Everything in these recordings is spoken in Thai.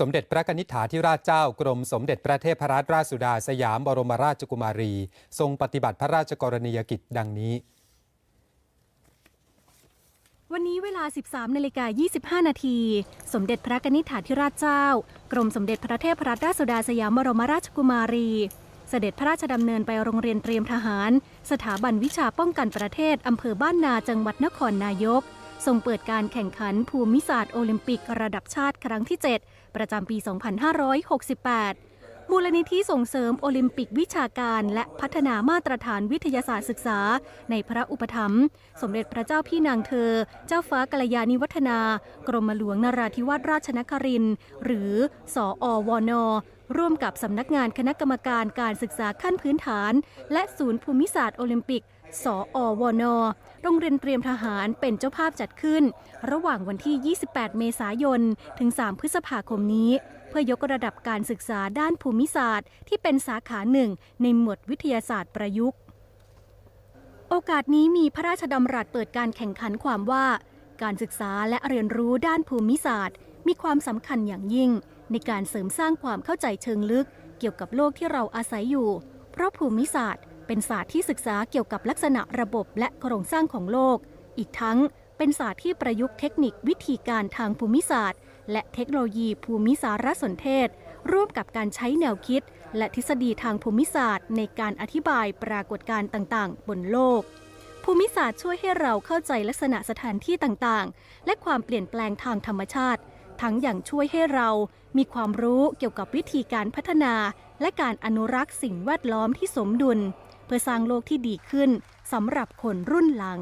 สมเด็จพระนิธิถาธิราชเจ้ากรมสมเด็จพระเทพรัตนราชสุดาสยามบรมราชกุมารี ทรงปฏิบัติพระราชกรณียกิจดังนี้ วันนี้เวลา 13นาฬิกา25 นาที สมเด็จพระกนิษฐาธิราชเจ้า กรมสมเด็จพระเทพรัตนราชสุดาสยามบรมราชกุมารี เสด็จพระราชดำเนินไปโรงเรียนเตรียมทหาร สถาบันวิชาป้องกันประเทศอำเภอบ้านนาจังหวัดนครนายก ทรงเปิดการแข่งขันภูมิศาสตร์โอลิมปิกระดับชาติครั้งที่ 7 ประจำปี 2568 มูลนิธิส่งเสริมโอลิมปิกวิชาการและพัฒนามาตรฐานวิทยาศาสตร์ศึกษา ในพระอุปถัมภ์สมเด็จพระเจ้าพี่นางเธอ เจ้าฟ้ากัลยาณิวัฒนา กรมหลวงนราธิวาสราชนคริน หรือสออวนร่วมกับสำนักงานคณะกรรมการการศึกษาขั้นพื้นฐาน และศูนย์ภูมิศาสตร์โอลิมปิก สออวน โรงเรียนเตรียมทหารเป็นเจ้าภาพจัดขึ้น ระหว่างวันที่ 28 เมษายน ถึง 3 พฤษภาคมนี้ เพื่อยกระดับการศึกษาด้านภูมิศาสตร์ ที่เป็นสาขาหนึ่งในหมวดวิทยาศาสตร์ประยุกต์ โอกาสนี้มีพระราชดำรัสเปิดการแข่งขันความว่า การศึกษาและเรียนรู้ด้านภูมิศาสตร์ มีความสำคัญอย่างยิ่ง ในการเสริมสร้างความเข้าใจเชิงลึก เกี่ยวกับโลกที่เราอาศัยอยู่ เพราะภูมิศาสตร์ เป็นศาสตร์ที่ศึกษาเกี่ยวกับลักษณะระบบและโครงสร้างของโลก อีกทั้งเป็นศาสตร์ที่ประยุกต์เทคนิควิธีการทางภูมิศาสตร์ และเทคโนโลยีภูมิสารสนเทศ ร่วมกับการใช้แนวคิด และทฤษฎีทางภูมิศาสตร์ ในการอธิบายปรากฏการณ์ต่างๆ บนโลก ภูมิศาสตร์ช่วยให้เราเข้าใจลักษณะสถานที่ต่างๆ และความเปลี่ยนแปลงทางธรรมชาติ ทั้งอย่างช่วยให้เรามีความรู้เกี่ยวกับวิธีการพัฒนา และการอนุรักษ์สิ่งแวดล้อมที่สมดุล พื่อสร้างโลกที่ดีขึ้นสำหรับคนรุ่นหลัง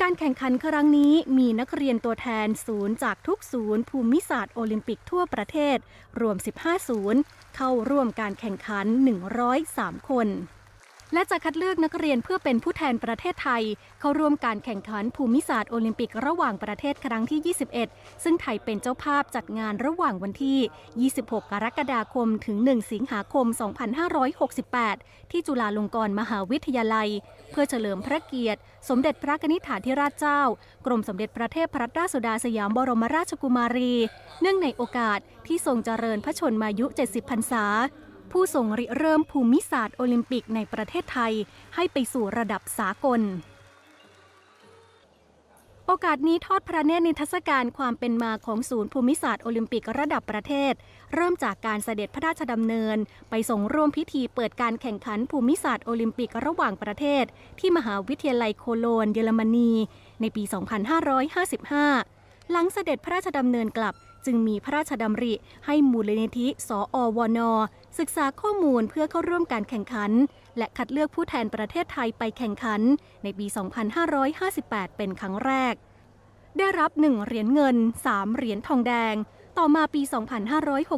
การแข่งขันครั้งนี้มีนักเรียนตัวแทนศูนย์จากทุกศูนย์ภูมิศาสตร์โอลิมปิกทั่วประเทศ รวม 15 ศูนย์ เข้าร่วมการแข่งขัน 103 คน และจะคัดเลือกนักเรียนเพื่อเป็นผู้แทนประเทศไทย เข้าร่วมการแข่งขันภูมิศาสตร์โอลิมปิกระหว่างประเทศครั้งที่ 21 ซึ่งไทยเป็นเจ้าภาพจัดงานระหว่างวันที่ 26 กรกฎาคม ถึง 1 สิงหาคม 2568 ที่จุฬาลงกรณ์มหาวิทยาลัย เพื่อเฉลิมพระเกียรติ สมเด็จพระนิธิถาธิราชเจ้า กรมสมเด็จพระเทพรัตนราชสุดาสยามบรมราชกุมารี เนื่องในโอกาสที่ทรงเจริญพระชนมายุ 70 พรรษา ผู้ทรงริเริ่มภูมิศาสตร์โอลิมปิกในประเทศไทยให้ไปสู่ระดับสากล โอกาสนี้ทอดพระเนตรนิทรรศการความเป็นมาของศูนย์ภูมิศาสตร์โอลิมปิกระดับประเทศ เริ่มจากการเสด็จพระราชดำเนิน ไปส่งร่วมพิธีเปิดการแข่งขันภูมิศาสตร์โอลิมปิกระหว่างประเทศ ที่มหาวิทยาลัยโคโลน เยอรมนี ในปี 2555 หลังเสด็จพระราชดำเนินกลับ จึงมีพระราชดำริให้มูลนิธิ สออวนศึกษาข้อมูลเพื่อเข้าร่วมการแข่งขัน และคัดเลือกผู้แทนประเทศไทยไปแข่งขัน ในปี 2558 เป็นครั้งแรก ได้รับ 1 เหรียญเงิน 3 เหรียญทองแดง ต่อมาปี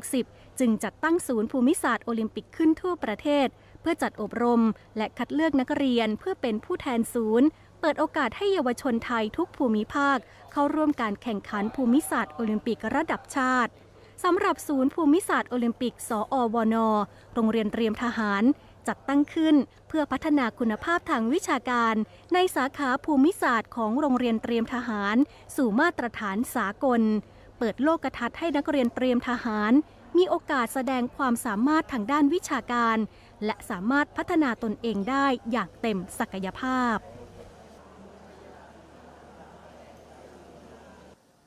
2560 จึงจัดตั้งศูนย์ภูมิศาสตร์โอลิมปิกขึ้นทั่วประเทศ เพื่อจัดอบรม และคัดเลือกนักเรียนเพื่อเป็นผู้แทนศูนย์ เปิดโอกาสให้เยาวชนไทยทุกภูมิภาค เข้าร่วมการแข่งขันภูมิศาสตร์โอลิมปิกระดับชาติสำหรับศูนย์ภูมิศาสตร์โอลิมปิก สออวนโรงเรียนเตรียมทหาร จัดตั้งขึ้นเพื่อพัฒนาคุณภาพทางวิชาการ ในสาขาภูมิศาสตร์ของโรงเรียนเตรียมทหาร สู่มาตรฐานสากล เปิดโลกทัศน์ให้นักเรียนเตรียมทหาร มีโอกาสแสดงความสามารถทางด้านวิชาการ และสามารถพัฒนาตนเองได้อย่างเต็มศักยภาพ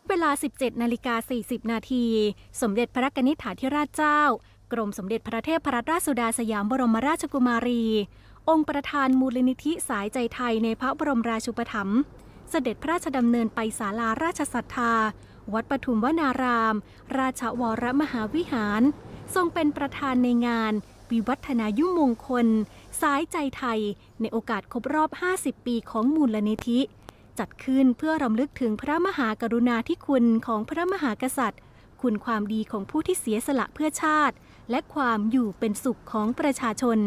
เวลา 17 นาฬิกา 40 นาที สมเด็จพระกนิธิถาธิราชเจ้า กรมสมเด็จพระเทพรัตนราชสุดาสยามบรมราชกุมารี องค์ประธานมูลนิธิสายใจไทยในพระบรมราชูปถัมภ์ เสด็จพระราชดำเนินไปศาลาราชศรัทธา วัดปทุมวนาราม ราชวรมหาวิหาร ทรงเป็นประธานในงาน วิวัฒนายุมงคล สายใจไทย ในโอกาสครบรอบ 50 ปีของมูลนิธิ จัดขึ้นเพื่อรำลึกถึงพระมหากรุณาธิคุณของพระมหากษัตริย์ คุณความดีของผู้ที่เสียสละเพื่อชาติ และความอยู่เป็นสุขของประชาชน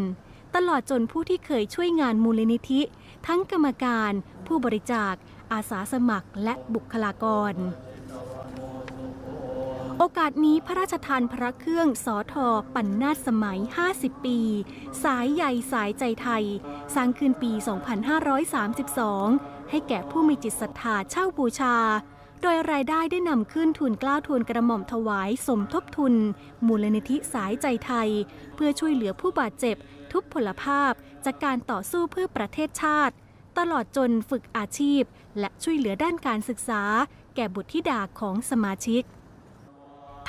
ตลอดจนผู้ที่เคยช่วยงานมูลนิธิ ทั้งกรรมการ ผู้บริจาค อาสาสมัคร และบุคลากร โอกาสนี้พระราชทานพระเครื่องสอทอปันนาสมัย 50 ปี สายใยสายใจไทย สร้างขึ้นปี 2532 ให้แก่ผู้มีจิตศรัทธาเช่าบูชา โดยรายได้ได้นำขึ้นทุนกล้าทุนกระหม่อมถวายสมทบทุน มูลนิธิสายใจไทย เพื่อช่วยเหลือผู้บาดเจ็บ ทุกพลภาพจากการต่อสู้เพื่อประเทศชาติ ตลอดจนฝึกอาชีพ และช่วยเหลือด้านการศึกษา แก่บุตรธิดาของสมาชิก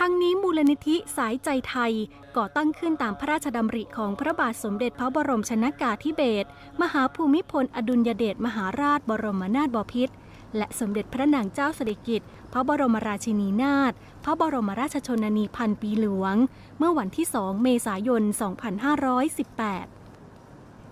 ทั้งนี้มูลนิธิสายใจไทย ก่อตั้งขึ้นตามพระราชดำริของพระบาทสมเด็จพระบรมชนากาธิเบศรมหาภูมิพลอดุลยเดชมหาราชบรมนาถบพิตรและสมเด็จพระนางเจ้าสิริกิติ์พระบรมราชินีนาถพระบรมราชชนนีพันปีหลวง เมื่อวันที่ 2 เมษายน 2518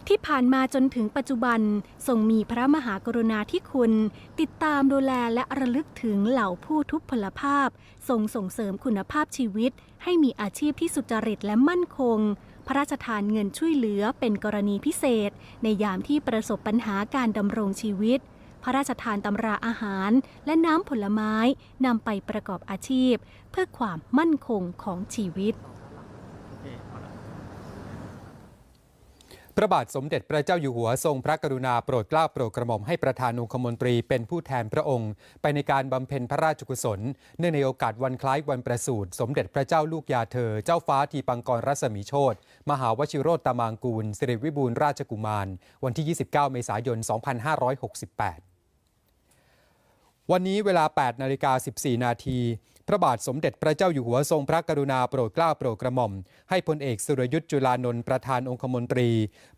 ที่ผ่านมาจนถึงปัจจุบันทรงมีพระมหากรุณาธิคุณ ติดตามดูแลและระลึกถึงเหล่าผู้ทุพพลภาพทรงส่งเสริมคุณภาพชีวิต ให้มีอาชีพที่สุจริตและมั่นคง พระราชทานเงินช่วยเหลือเป็นกรณีพิเศษ ในยามที่ประสบปัญหาการดำรงชีวิต พระราชทานตำราอาหารและน้ำผลไม้นำไปประกอบอาชีพ เพื่อความมั่นคงของชีวิต พระบาทสมเด็จพระเจ้าอยู่หัวทรงพระกรุณาโปรดเกล้าโปรดกระหม่อมให้ประธานุคมนตรีเป็นผู้แทนพระองค์ ไปในการบำเพ็ญพระราชกุศล เนื่องในโอกาสวันคล้ายวันประสูติสมเด็จพระเจ้าลูกยาเธอ เจ้าฟ้าทีปังกรรัศมีโชตมหาวชิโรตตามางกูลสิริวิบูลราชกุมาร วันที่ 29 เมษายน 2568 วันนี้เวลา 8 นาฬิกา 14 นาที พระบาทสมเด็จพระเจ้าอยู่หัวทรงพระกรุณาโปรดเกล้าโปรดกระหม่อม ให้พลเอกสุรยุทธ์จุลานนท์ประธานองคมนตรี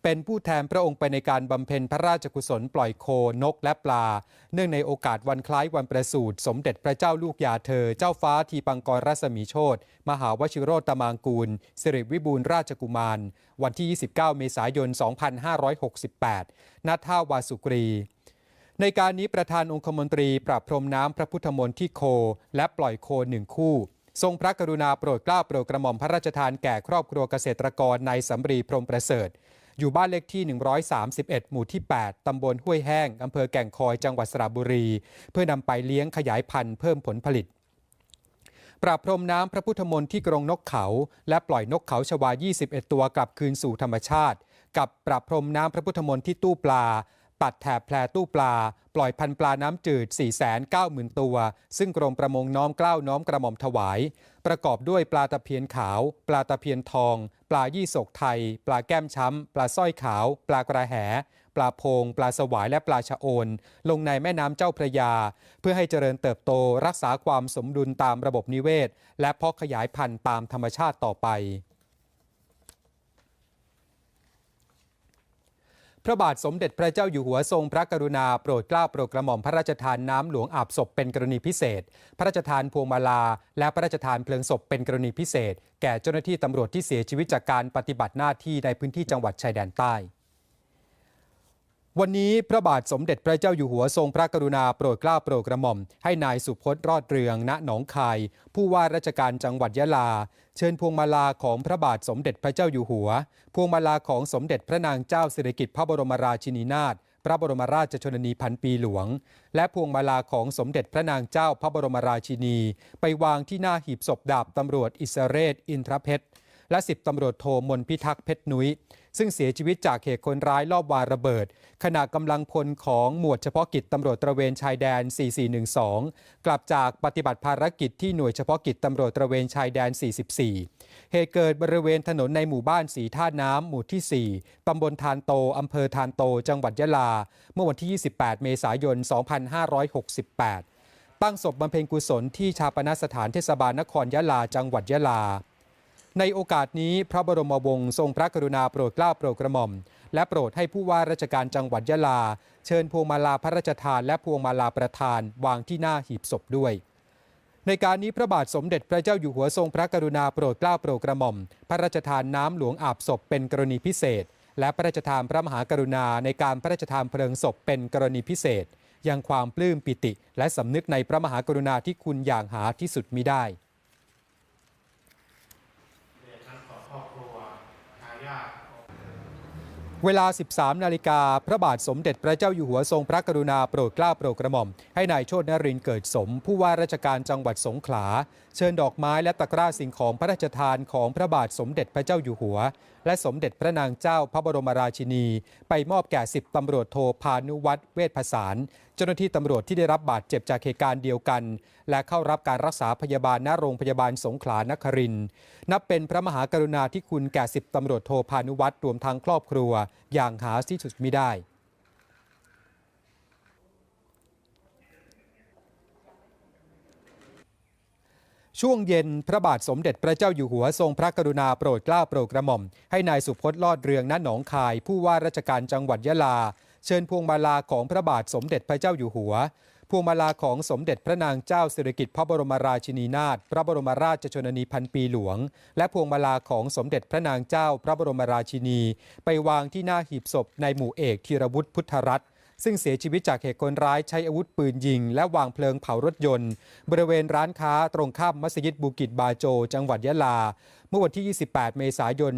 เป็นผู้แทนพระองค์ไปในการบำเพ็ญพระราชกุศลปล่อยโคนกและปลา เนื่องในโอกาสวันคล้ายวันประสูติสมเด็จพระเจ้าลูกยาเธอ เจ้าฟ้าทีปังกรรัศมีโชตมหาวชิโรตมางกูลสิริวิบูลราชกุมาร วันที่ 29 เมษายน 2568ณท่าวาสุกรี ในการนี้ประธานองคมนตรีปรับพรมน้ำพระพุทธมนต์ที่โค และปล่อยโคหนึ่งคู่ ทรงพระกรุณาโปรดเกล้าโปรดกระหม่อมพระราชทานแก่ครอบครัวเกษตรกรในสำรีพรมประเสริฐ อยู่บ้านเลขที่ 131 หมู่ที่ 8 ตำบลห้วยแห้ง อำเภอแก่งคอยจังหวัดสระบุรี เพื่อนำไปเลี้ยงขยายพันธุ์เพิ่มผลผลิตปราบพรมน้ำพระพุทธมนต์ที่กรงนกเขา และปล่อยนกเขาชวา 21 ตัวกลับคืนสู่ธรรมชาติ กับปราบพรมน้ำพระพุทธมนต์ที่ตู้ปลา ปัดแถบแพรตู้ปลา ปล่อยพันปลาน้ำจืด 490,000 ตัว ซึ่งกรมประมงน้อมเกล้าน้อมกระหม่อมถวาย ประกอบด้วยปลาตะเพียนขาว ปลาตะเพียนทอง ปลายี่สกไทย ปลาแก้มช้ำ ปลาสร้อยขาว ปลากระแห ปลาโพง ปลาสวายและปลาชะโอน ลงในแม่น้ำเจ้าพระยา เพื่อให้เจริญเติบโตรักษาความสมดุลตามระบบนิเวศ และเพาะขยายพันธุ์ตามธรรมชาติต่อไป ระบาทสมเด็จพระเจ้าอยู่หัวทรงพระกรุณาโปรดเกล้าโปรดกระหม่อมพระราชทานน้ำหลวงอาบศพเป็นกรณีพิเศษ พระราชทานพวงมาลา และพระราชทานเพลิงศพเป็นกรณีพิเศษ แก่เจ้าหน้าที่ตำรวจที่เสียชีวิตจากการปฏิบัติหน้าที่ในพื้นที่จังหวัดชายแดนใต้ วันนี้พระบาทสมเด็จพระเจ้าอยู่หัวทรงพระกรุณาโปรดเกล้าโปรดกระหม่อม ให้นายสุพจน์รอดเรือง ณ หนองคาย ผู้ว่าราชการจังหวัดยะลา เชิญพวงมาลาของพระบาทสมเด็จพระเจ้าอยู่หัว พวงมาลาของสมเด็จพระนางเจ้าสิริกิติ์พระบรมราชินีนาถ พระบรมราชชนนีพันปีหลวง และพวงมาลาของสมเด็จพระนางเจ้าพระบรมราชินี ไปวางที่หน้าหีบศพดาบตำรวจอิสเรศอินทรเพชร และสิบตำรวจโทมนพิทักษ์เพชรนุ้ย ซึ่งเสียชีวิตจากเหตุคนร้ายลอบวางระเบิด ขณะกำลังพลของหมวดเฉพาะกิจตำรวจตระเวนชายแดน 4412 กลับจากปฏิบัติภารกิจที่หน่วยเฉพาะกิจตำรวจตระเวนชายแดน 44 เหตุเกิดบริเวณถนนในหมู่บ้านสีท่าน้ำหมู่ที่ 4ตำบลทานโตอำเภอทานโต จังหวัดยะลา เมื่อวันที่ 28 เมษายน 2568ตั้งศพบำเพ็ญกุศลที่ชาปนสถานเทศบาลนครยะลาจังหวัดยะลา ในโอกาสนี้พระบรมวงศ์ทรงพระกรุณาโปรดเกล้าโปรดกระหม่อม และโปรดให้ผู้ว่าราชการจังหวัดยะลา เชิญพวงมาลาพระราชทานและพวงมาลาประธานวางที่หน้าหีบศพด้วย ในการนี้พระบาทสมเด็จพระเจ้าอยู่หัวทรงพระกรุณาโปรดเกล้าโปรดกระหม่อม พระราชทานน้ำหลวงอาบศพเป็นกรณีพิเศษ และพระราชทานพระมหากรุณาในการพระราชทานเพลิงศพเป็นกรณีพิเศษ ยังความปลื้มปิติ และสำนึกในพระมหากรุณาที่คุณอย่างหาที่สุดมิได้ เวลา 13 นาฬิกา พระบาทสมเด็จพระเจ้าอยู่หัวทรงพระกรุณาโปรดเกล้าโปรดกระหม่อม ให้นายโชตนรินเกิดสม ผู้ว่าราชการจังหวัดสงขลา เชิญดอกไม้และตะกร้าสิ่งของพระราชทานของพระบาทสมเด็จพระเจ้าอยู่หัว และสมเด็จพระนางเจ้าพระบรมราชินี ไปมอบแก่สิบตำรวจโทพานุวัตรเวชผสารเจ้าหน้าที่ตำรวจที่ได้รับบาดเจ็บจากเหตุการณ์เดียวกัน และเข้ารับการรักษาพยาบาลณโรงพยาบาลสงขลานครินนับเป็นพระมหากรุณาธิคุณแก่สิบตำรวจโทพานุวัตรรวมทั้งครอบครัว อย่างหาที่สุดมิได้ช่วงเย็นพระบาทสมเด็จพระเจ้าอยู่หัวทรงพระกรุณาโปรดเกล้าโปรดกระหม่อม ให้นายสุพจน์ลอดเรืองณหนองคาย ผู้ว่าราชการจังหวัดยะลา เชิญพวงมาลาของพระบาทสมเด็จพระเจ้าอยู่หัว พวงมาลาของสมเด็จพระนางเจ้าสิริกิติ์พระบรมราชินีนาถพระบรมราชชนนีพันปีหลวง และพวงมาลาของสมเด็จพระนางเจ้าพระบรมราชินี ไปวางที่หน้าหีบศพในหมู่เอกธีรวุฒิพุทธรัตน์ซึ่งเสียชีวิตจากเหตุคนร้ายใช้อาวุธปืนยิง และวางเพลิงเผารถยนต์ บริเวณร้านค้าตรงข้ามมัสยิดบูกิจบาโจ จังหวัดยะลา เมื่อวันที่ 28 เมษายน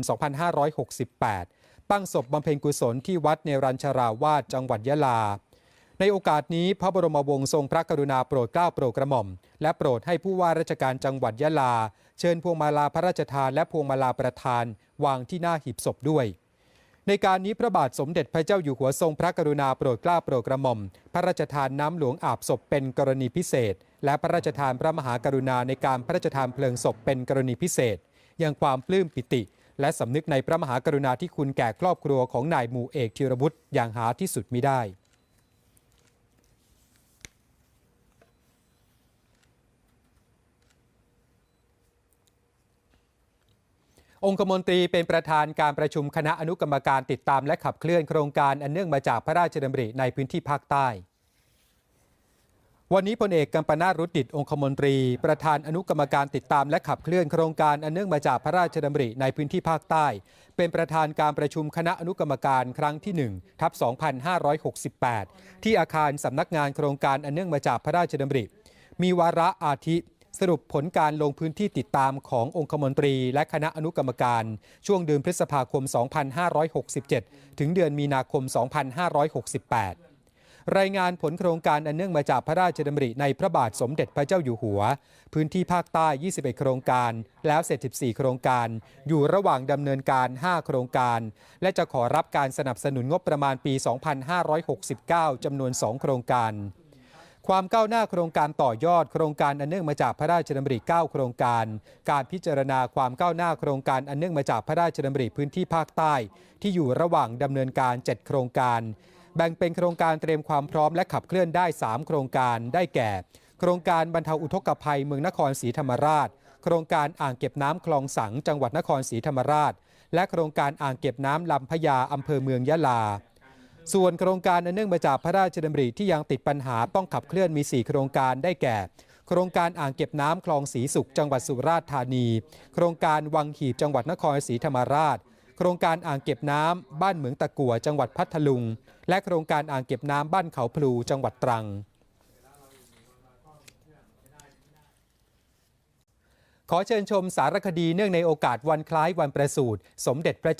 2568 ตั้งศพบำเพ็ญกุศลที่วัดเนรัญชราวาสจังหวัดยะลา ในโอกาสนี้พระบรมวงศ์ทรงพระกรุณาโปรดเกล้าโปรดกระหม่อม และโปรดให้ผู้ว่าราชการจังหวัดยะลา เชิญพวงมาลาพระราชทานและพวงมาลาประธาน วางที่หน้าหีบศพด้วยในการนี้พระบาทสมเด็จพระเจ้าอยู่หัวทรงพระกรุณาโปรดเกล้าโปรดกระหม่อม พระราชทานน้ำหลวงอาบศพเป็นกรณีพิเศษ และพระราชทานพระมหากรุณาในการพระราชทานเพลิงศพเป็นกรณีพิเศษ ยังความปลื้มปิติ และสำนึกในพระมหากรุณาธิคุณแก่ครอบครัวของนายหมู่เอกธีรวุฒิอย่างหาที่สุดมิได้องคมนตรีเป็นประธานการประชุมคณะอนุกรรมการติดตามและขับเคลื่อนโครงการอันเนื่องมาจากพระราชดำริในพื้นที่ภาคใต้ วันนี้พลเอกกัมปนาตรุดดิตองคมนตรี ประธานอนุกรรมการติดตามและขับเคลื่อนโครงการอันเนื่องมาจากพระราชดำริในพื้นที่ภาคใต้ เป็นประธานการประชุมคณะอนุกรรมการครั้งที่1ทับ2568 ที่อาคารสำนักงานโครงการอันเนื่องมาจากพระราชดำริ มีวาระอาทิ สรุปผลการลงพื้นที่ติดตามขององคมนตรี และคณะอนุกรรมการ ช่วงเดือนพฤษภาคม 2567 ถึงเดือนมีนาคม 2568 รายงานผลโครงการอันเนื่องมาจากพระราชดำริในพระบาทสมเด็จพระเจ้าอยู่หัว พื้นที่ภาคใต้ 21 โครงการ แล้วเสร็จ 14 โครงการ อยู่ระหว่างดำเนินการ 5 โครงการ และจะขอรับการสนับสนุนงบประมาณปี 2569 จำนวน 2 โครงการความก้าวหน้าโครงการต่อยอดโครงการอันเนื่องมาจากพระราชดำริ 9 โครงการ การพิจารณาความก้าวหน้าโครงการอันเนื่องมาจากพระราชดำริพื้นที่ภาคใต้ ที่อยู่ระหว่างดำเนินการ 7 โครงการ แบ่งเป็นโครงการเตรียมความพร้อมและขับเคลื่อนได้ 3 โครงการได้แก่ โครงการบรรเทาอุทกภัยเมืองนครศรีธรรมราช โครงการอ่างเก็บน้ำคลองสังจังหวัดนครศรีธรรมราช และโครงการอ่างเก็บน้ำลำพญาอำเภอเมืองยะลา ส่วนโครงการอันเนื่องมาจากพระราชดำริที่ยังติดปัญหาต้องขับเคลื่อนมี 4 โครงการได้แก่โครงการอ่างเก็บน้ำคลองสีสุขจังหวัดสุราษฎร์ธานี โครงการวังหีบจังหวัดนครศรีธรรมราช ครงการอ่างเก็บน้ำบ้านเหมืองตะกัวจังหวัดพัทลุง และโครงการอ่างเก็บน้ำบ้านเขาพลูจังหวัดตรัง ขอเชิญชมสารคดีเนื่องในโอกาสวันคล้ายวันประสูติสมเด็จพระเจ้า